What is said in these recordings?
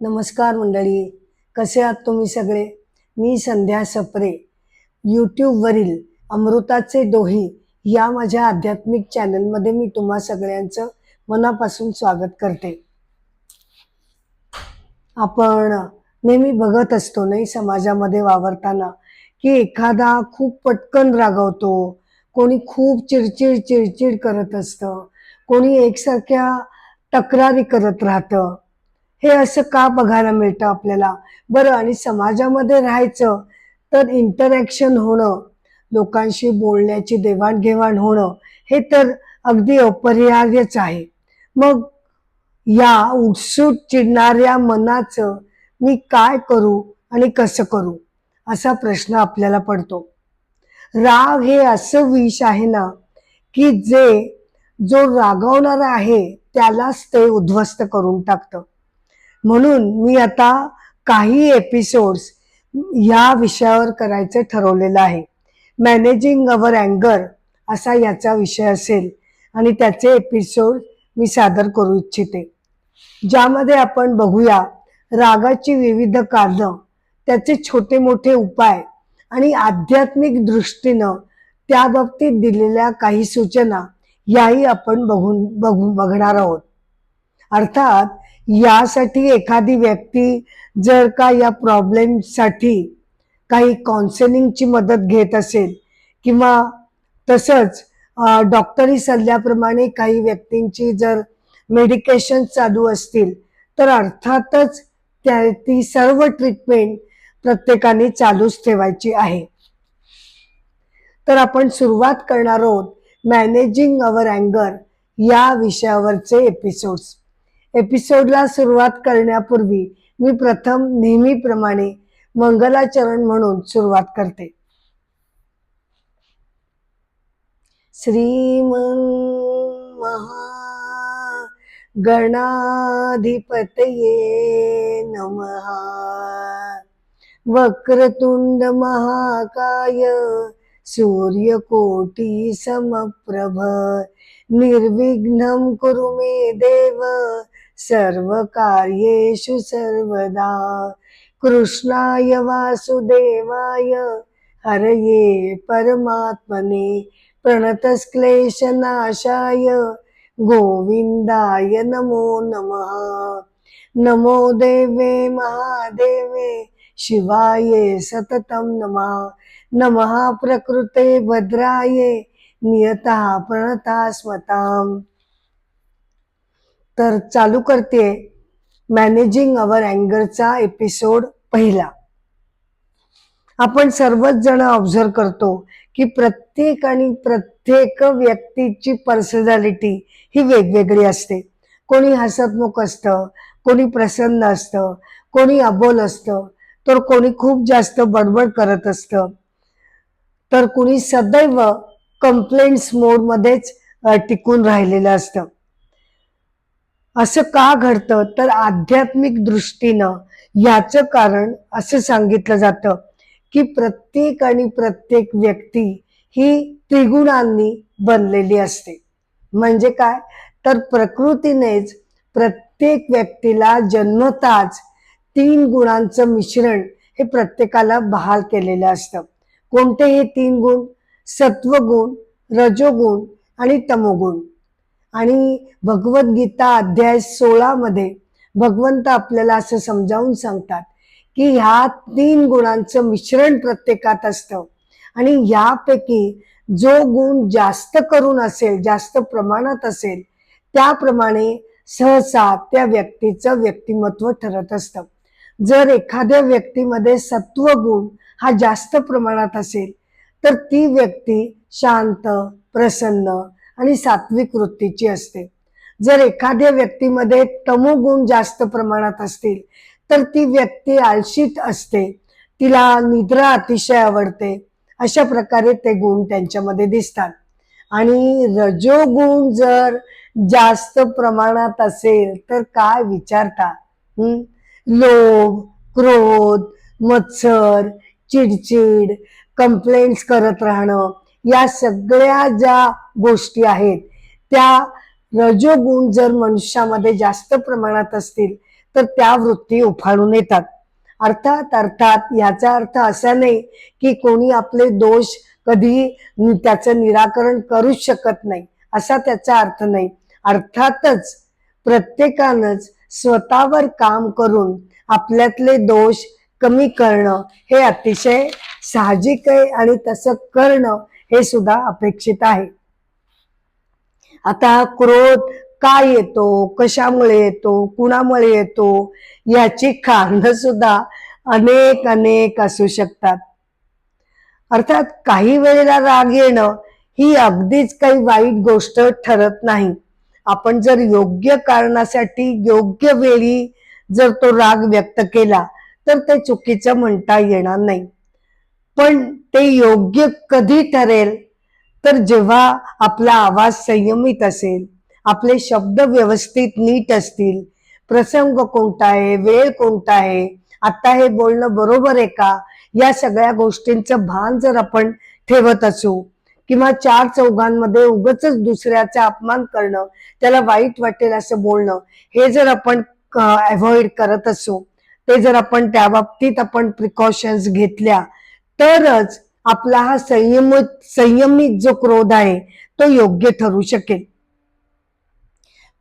नमस्कार मंडळी कसे आहात तुम्ही सगळे? मी संध्या सप्रे. यूट्यूबवरील अमृताचे दोही या माझ्या आध्यात्मिक चॅनलमध्ये मी तुम्हा सगळ्यांचं मनापासून स्वागत करते. आपण नेहमी बघत असतो नाही समाजामध्ये वावरताना की एखादा खूप पटकन रागवतो कोणी खूप चिडचिड चिडचिड करत असतं कोणी एकसारख्या तक्रारी करत राहतं हे असं का बघायला मिळतं आपल्याला? बरं आणि समाजामध्ये राहायचं तर इंटरॅक्शन होणं लोकांशी बोलण्याची देवाणघेवाण होणं हे तर अगदी अपरिहार्यच आहे. मग या उत्सुक चिडणाऱ्या मनाचं मी काय करू आणि कसं करू असा प्रश्न आपल्याला पडतो. राग हे असं विष आहे ना की जे जो रागवणारा आहे त्यालाच ते उद्ध्वस्त करून टाकतं. म्हणून मी आता काही एपिसोड्स या विषयावर करायचं ठरवलेलं आहे. मॅनेजिंग अवर अँगर असा याचा विषय असेल आणि त्याचे एपिसोड मी सादर करू इच्छिते. ज्यामध्ये आपण बघूया रागाची विविध कारणं त्याचे छोटे मोठे उपाय आणि आध्यात्मिक दृष्टीनं त्या बाबतीत दिलेल्या काही सूचना याही आपण बघून बघून बघणार आहोत. अर्थात यासाठी एखादी व्यक्ती जर का या प्रॉब्लेमसाठी काही काउन्सेलिंगची मदत घेत असेल किंवा तसंच डॉक्टरी सल्ल्याप्रमाणे काही व्यक्तींची जर मेडिकेशन चालू असतील तर अर्थातच त्या ती सर्व ट्रीटमेंट प्रत्येकाने चालूच ठेवायची आहे. तर आपण सुरुवात करणार आहोत मॅनेजिंग अवर अँगर या विषयावरचे एपिसोड्स एपिसोडला सुरुवात करण्यापूर्वी मी प्रथम नेहमीप्रमाणे मंगलाचरण म्हणून सुरुवात करते. श्रीमन महा गणाधिपतये नमः. वक्रतुंड महाकाय सूर्यकोटी समप्रभ. निर्विघ्नं कुरु मे देव सर्वकार्येषु सर्वदा। कृष्णाय वासुदेवाय हरये परमात्मने प्रणतस्क्लेशनाशाय गोविन्दाय नमो नमः। नमो देवे महादेवे शिवाय सततं नमः। नमः प्रकृते भद्राये नियता प्रणतास्मताम् स्मताम्। तर चालू करते मॅनेजिंग अवर अँगरचा एपिसोड पहिला. आपण सर्वच जण ऑब्झर्व करतो की प्रत्येक आणि प्रत्येक व्यक्तीची पर्सनॅलिटी ही वेगवेगळी असते. कोणी हसतमुख असतं कोणी प्रसन्न असतं कोणी अबोल असतं तर कोणी खूप जास्त बडबड करत असतं. तर कुणी सदैव कंप्लेंट्स मोडमध्येच टिकून राहिलेलं असतं. असं का घडतं? तर आध्यात्मिक दृष्टीनं याचं कारण असं सांगितलं जातं की प्रत्येक आणि प्रत्येक व्यक्ती ही त्रिगुणांनी बनलेली असते. म्हणजे काय? तर प्रकृतीनेच प्रत्येक व्यक्तीला जन्मताच तीन गुणांचं मिश्रण हे प्रत्येकाला बहाल केलेलं असतं. कोणते हे तीन गुण? सत्वगुण रजोगुण आणि तमोगुण. आणि भगवद्गीता अध्याय सोळामध्ये भगवंत आपल्याला असं समजावून सांगतात की ह्या तीन गुणांचं मिश्रण प्रत्येकात असतं. आणि यापैकी जो गुण जास्त करून असेल जास्त प्रमाणात असेल त्याप्रमाणे सहसा त्या व्यक्तीचं व्यक्तिमत्व ठरत असतं. जर एखाद्या व्यक्तीमध्ये सत्व गुण हा जास्त प्रमाणात असेल तर ती व्यक्ती शांत प्रसन्न आणि सात्विक वृत्तीची असते. जर एखाद्या व्यक्तीमध्ये तमोगुण जास्त प्रमाणात असतील तर ती व्यक्ती आळशीत असते. तिला निद्रा अतिशय आवडते. अशा प्रकारे ते गुण त्यांच्यामध्ये दिसतात. आणि रजोगुण जर जास्त प्रमाणात असेल तर काय विचारता लोभ क्रोध मत्सर चिडचिड कंप्लेंट्स करत राहणं या सगळ्या ज्या गोष्टी आहेत त्या रजोगुण जर मनुष्यामध्ये जास्त प्रमाणात असतील तर त्या वृत्ती उफाळून येतात. अर्थात अर्थात याचा अर्थ असा नाही की कोणी आपले दोष कधी त्याचं निराकरण करूच शकत नाही असा त्याचा अर्थ नाही. अर्थातच प्रत्येकानंच स्वतःवर काम करून आपल्यातले दोष कमी करणं हे अतिशय साहजिक आहे आणि तसं करणं हे सुद्धा अपेक्षित आहे. आता क्रोध का येतो कशामुळे येतो कुणामुळे येतो याची कारण सुद्धा अनेक अनेक असू शकतात. अर्थात काही वेळेला राग येणं ही अगदीच काही वाईट गोष्ट ठरत नाही. आपण जर योग्य कारणासाठी योग्य वेळी जर तो राग व्यक्त केला तर ते चुकीचं म्हणता येणार नाही. पण ते योग्य कधी ठरेल? तर जेव्हा आपला आवाज संयमित असेल आपले शब्द व्यवस्थित नीट असतील प्रसंग कोणता आहे वेळ कोणता आहे आता हे बोलणं बरोबर आहे का? या सगळ्या गोष्टींचं भान जर आपण ठेवत असू किंवा चार चौघांमध्ये उगच दुसऱ्याचा अपमान करणं त्याला वाईट वाटेल असं बोलणं हे जर आपण अवॉइड करत असू ते जर आपण त्या बाबतीत आपण प्रिकॉशन्स घेतल्या तरच आपला हा संयम संयमित जो क्रोध आहे तो योग्य ठरू शकेल.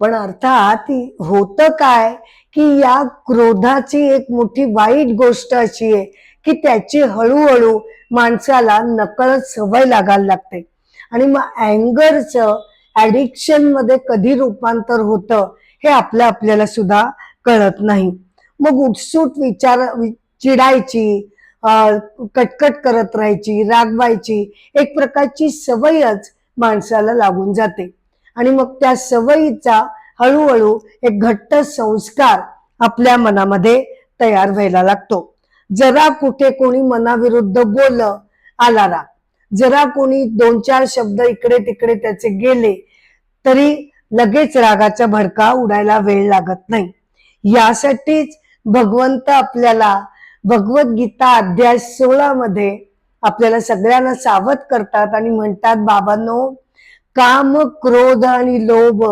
पण अर्थात होतं काय की या क्रोधाची एक मोठी वाईट गोष्ट अशी आहे की त्याची हळूहळू माणसाला नकळत सवय लागायला लागते. आणि मग अँगरचं ऍडिक्शनमध्ये कधी रूपांतर होतं हे आपल्या आपल्याला सुद्धा कळत नाही. मग उठसूट विचार चिडायची कटकट करत राहायची रागवायची. एक प्रकारची सवयच माणसाला लागून जाते. आणि मग त्या सवयीचा हळूहळू एक घट्ट संस्कार आपल्या मनामध्ये तयार व्हायला लागतो. जरा कुठे कोणी मनाविरुद्ध बोललं आला राग जरा कोणी दोन चार शब्द इकडे तिकडे त्याचे गेले तरी लगेच रागाचा भडका उडायला वेळ लागत नाही. यासाठीच भगवंत आपल्याला भगवद्गीता अध्याय सोळा मध्ये आपल्याला सगळ्यांना सावध करतात आणि म्हणतात बाबांनो काम क्रोध आणि लोभ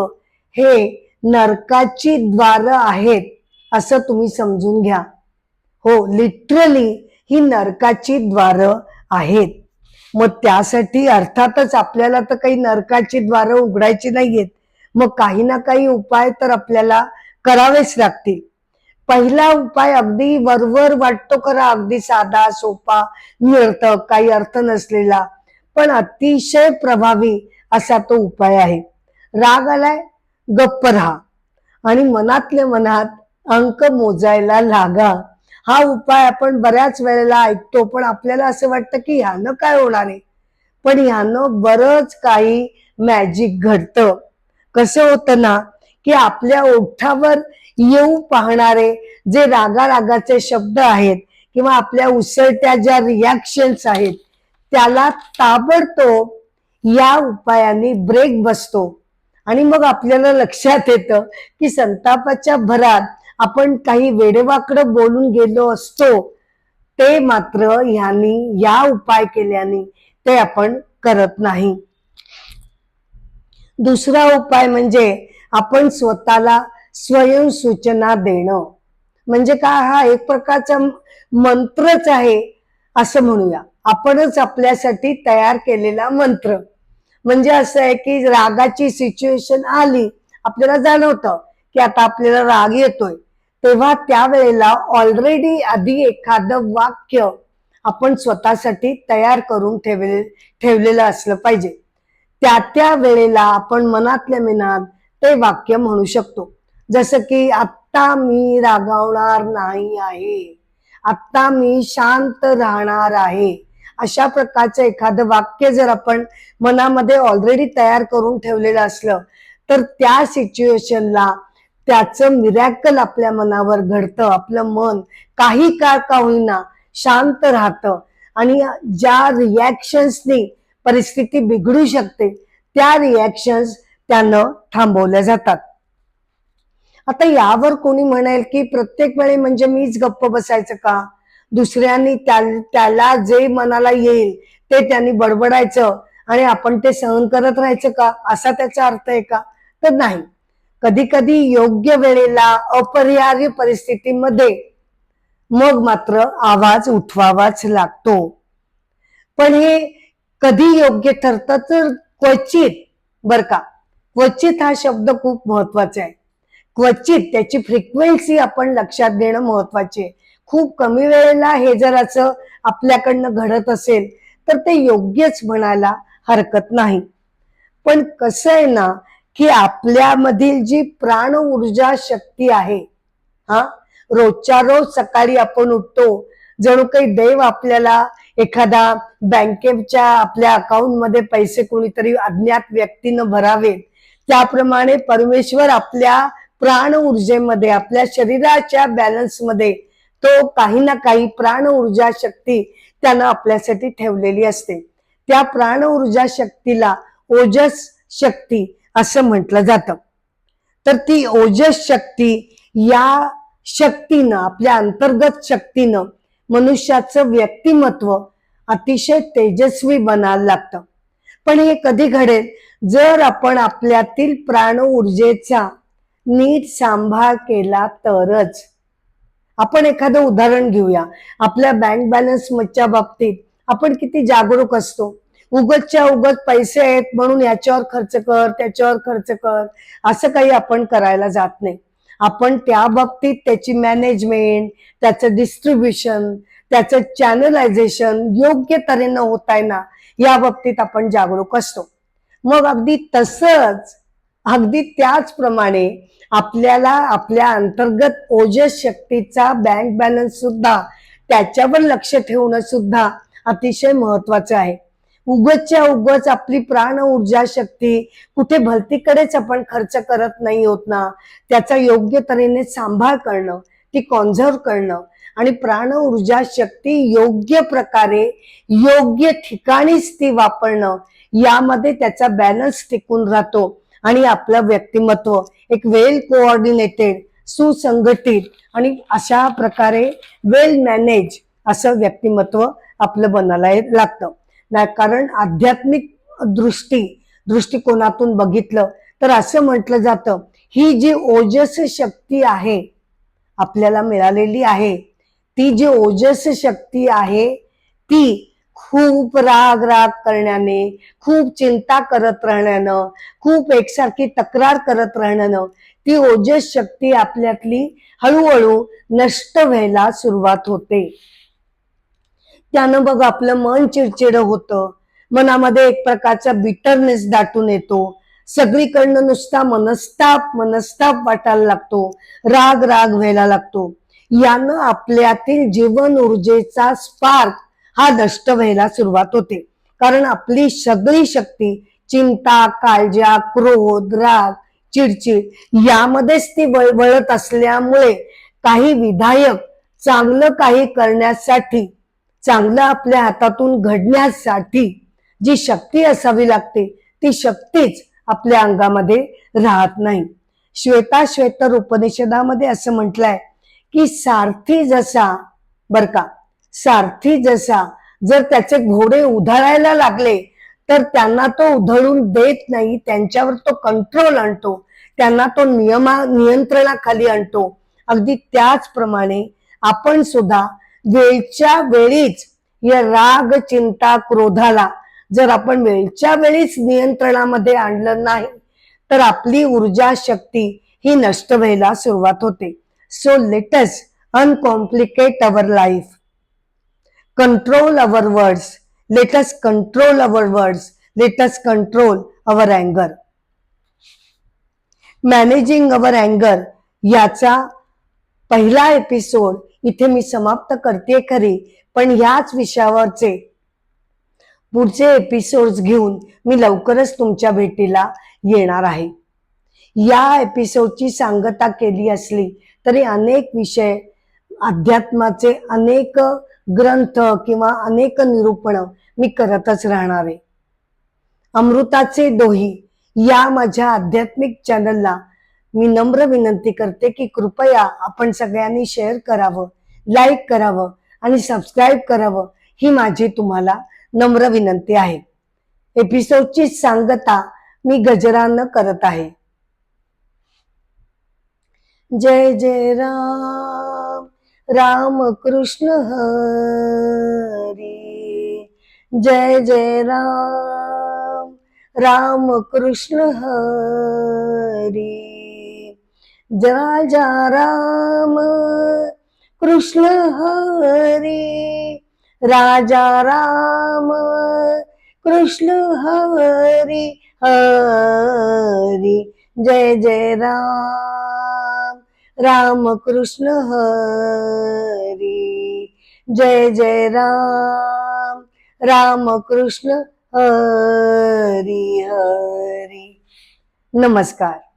हे नरकाची द्वार आहेत असं तुम्ही समजून घ्या. हो लिटरली ही नरकाची द्वार आहेत. मग त्यासाठी अर्थातच आपल्याला तर काही नरकाची द्वार उघडायची नाहीयेत. मग काही ना काही उपाय तर आपल्याला करावेच लागतील. पहिला उपाय अगदी वरवर वाटतो खरा अगदी साधा सोपा निरर्थक काही अर्थ नसलेला. पण अतिशय प्रभावी असा तो उपाय आहे. राग आलाय गप्प राहा. आणि मनातल्या मनात अंक मोजायला लागा. हा उपाय आपण बऱ्याच वेळेला ऐकतो पण आपल्याला असं वाटतं की ह्यानं काय होणार आहे? पण ह्यानं बरंच काही मॅजिक घडतं. कसं होतं ना की आपल्या ओठावर येऊ पाहणारे जे रागा रागाचे शब्द आहेत किंवा आपल्या उसळत्या ज्या रिॲक्शन्स आहेत त्याला ताबडतोब या उपायाने ब्रेक बसतो. आणि मग आपल्याला लक्षात येतं की संतापाच्या भरात आपण काही वेडेवाकडं बोलून गेलो असतो ते मात्र ह्यानी या उपाय केल्याने ते आपण करत नाही. दुसरा उपाय म्हणजे आपण स्वतःला स्वयं सूचना देणं. म्हणजे काय हा एक प्रकारचा मंत्रच आहे असं म्हणूया. आपणच आपल्यासाठी तयार केलेला मंत्र. म्हणजे असं आहे की रागाची सिच्युएशन आली आपल्याला जाणवतं की आता आपल्याला राग येतोय. तेव्हा त्यावेळेला ऑलरेडी आधी एखादं वाक्य आपण स्वतःसाठी तयार करून ठेवले ठेवलेलं असलं पाहिजे. त्या त्या वेळेला आपण मनातल्या मनात ते वाक्य म्हणू शकतो. जसं की आत्ता मी रागावणार नाही आहे. आत्ता मी शांत राहणार आहे. अशा प्रकारचं एखादं वाक्य जर आपण मनामध्ये ऑलरेडी तयार करून ठेवलेलं असलं तर त्या सिच्युएशनला त्याचं मिरॅकल आपल्या मनावर घडतं. आपलं मन काही काळ का होईना शांत राहतं आणि ज्या रिॲक्शन्सनी परिस्थिती बिघडू शकते त्या रिॲक्शन्स त्यानं थांबवल्या जातात. आता यावर कोणी म्हणेल की प्रत्येक वेळी म्हणजे मीच गप्प बसायचं का? दुसऱ्यांनी त्याला जे मनाला येईल ते त्यांनी बडबडायचं आणि आपण ते सहन करत राहायचं का? असा त्याचा अर्थ आहे का? तर नाही. कधी कधी योग्य वेळेला अपरिहार्य परिस्थितीमध्ये मग मात्र आवाज उठवावाच लागतो. पण हे कधी योग्य ठरतं तर क्वचित बर का? क्वचित हा शब्द खूप महत्त्वाचा आहे. क्वचित त्याची फ्रिक्वेन्सी आपण लक्षात घेणं महत्त्वाचे. खूप कमी वेळेला हे जर असं आपल्याकडनं घडत असेल तर ते योग्यच म्हणायला हरकत नाही. पण कसं आहे ना की आपल्यामधील जी प्राण ऊर्जा शक्ती आहे हा रोजच्या रोज सकाळी आपण उठतो जणू काही देव आपल्याला एखादा बँकेच्या आपल्या अकाउंटमध्ये पैसे कोणीतरी अज्ञात व्यक्तीनं भरावे त्याप्रमाणे परमेश्वर आपल्या प्राण ऊर्जेमध्ये आपल्या शरीराच्या बॅलन्समध्ये तो काही ना काही प्राण ऊर्जा शक्ती त्यानं आपल्यासाठी ठेवलेली असते. त्या प्राण ऊर्जा शक्तीला ओजस शक्ती असं म्हटलं जातं. तर ती ओजस शक्ती या शक्तीनं आपल्या अंतर्गत शक्तीनं मनुष्याचं व्यक्तिमत्व अतिशय तेजस्वी बनायला लागतं. पण हे कधी घडेल? जर आपण आपल्यातील प्राण ऊर्जेचा नीट सांभाळ केला तरच. आपण एखादं उदाहरण घेऊया. आपल्या बँक बॅलन्सच्या बाबतीत आपण किती जागरूक असतो? उगतच्या उगत पैसे आहेत म्हणून याच्यावर खर्च कर त्याच्यावर खर्च कर असं काही आपण करायला जात नाही. आपण त्या बाबतीत त्याची मॅनेजमेंट त्याचं डिस्ट्रीब्युशन त्याचं चॅनलायझेशन योग्य तऱ्हेनं होत आहे ना या बाबतीत आपण जागरूक असतो. मग अगदी तसंच अगदी त्याचप्रमाणे आपल्याला आपल्या अंतर्गत ओजस शक्तीचा बँक बॅलन्स सुद्धा त्याच्यावर लक्ष ठेवणं सुद्धा अतिशय महत्वाचं आहे. उगचच्या उगच आपली प्राण ऊर्जा शक्ती कुठे भलतीकडेच आपण खर्च करत नाही होत ना त्याचा योग्य तऱ्हेने सांभाळ करणं ती कॉन्झर्व करणं आणि प्राण ऊर्जा शक्ती योग्य प्रकारे योग्य ठिकाणीच ती वापरणं यामध्ये त्याचा बॅलन्स टिकून राहतो. आणि आपलं व्यक्तिमत्व एक वेल कोऑर्डिनेटेड सुसंघटित आणि अशा प्रकारे वेल मॅनेज असं व्यक्तिमत्व आपलं बनायला लागतं. ना कारण आध्यात्मिक दृष्टी दृष्टिकोनातून बघितलं तर असं म्हटलं जातं ही जी ओजस शक्ती आहे आपल्याला मिळालेली आहे ती जी ओजस शक्ती आहे ती खूप राग राग करण्याने खूप चिंता करत राहण्यानं खूप एकसारखी तक्रार करत राहण्यानं ती ओजस शक्ती आपल्यातली हळूहळू नष्ट व्हायला सुरुवात होते. त्यानं बघ आपलं मन चिडचिड होतं. मनामध्ये एक प्रकारचा बिटरनेस दाटून येतो. सगळीकडनं नुसता मनस्ताप मनस्ताप वाटायला लागतो. राग राग व्हायला लागतो. यानं आपल्यातील जीवन ऊर्जेचा स्पार्क हा नष्ट व्हायला सुरुवात होते. कारण आपली सगळी शक्ती चिंता काळजा क्रोध राग चिडचिड यामध्येच ती वळ- वळत असल्यामुळे काही विधायक चांगलं काही करण्यासाठी चांगलं आपल्या हातातून घडण्यासाठी जी शक्ती असावी लागते ती शक्तीच आपल्या अंगामध्ये राहत नाही. श्वेता श्वेतर उपनिषदामध्ये असं म्हटलंय की सारथी जसा बर का सारथी जसा जर त्याचे घोडे उधळायला लागले तर त्यांना तो उधळून देत नाही त्यांच्यावर तो कंट्रोल आणतो त्यांना तो नियमा नियंत्रणाखाली आणतो. अगदी त्याचप्रमाणे आपण सुद्धा वेळच्या वेळीच या राग चिंता क्रोधाला जर आपण वेळच्या वेळीच नियंत्रणामध्ये आणलं नाही तर आपली ऊर्जा शक्ती ही नष्ट व्हायला सुरुवात होते. So let's uncomplicate our life control our words. Let us control our words. Let us control our anger. Managing our अँगर याचा पहिला एपिसोड इथे मी समाप्त करते खरी. पण ह्याच विषयावरचे पुढचे एपिसोड्स घेऊन मी लवकरच तुमच्या भेटीला येणार आहे. या एपिसोडची सांगता केली असली तरी अनेक विषय अध्यात्माचे अनेक ग्रंथ किंवा अनेक निरूपण मी करतच राहणार आहे. अमृताचे दोही या माझ्या आध्यात्मिक चॅनलला मी नम्र विनंती करते की कृपया आपण सगळ्यांनी शेअर करावं लाईक करावं आणि सबस्क्राईब करावं ही माझी तुम्हाला नम्र विनंती आहे. एपिसोडची सांगता मी गजरानं करत आहे. जय जय राम. राम कृष्ण हरी। जय जय राम। राम कृष्ण हरी। राजा राम। कृष्ण हरी। राजा राम। कृष्ण हरी हरी। जय जय राम। राम कृष्ण हरी। जय जय राम। राम कृष्ण हरी हरी। नमस्कार।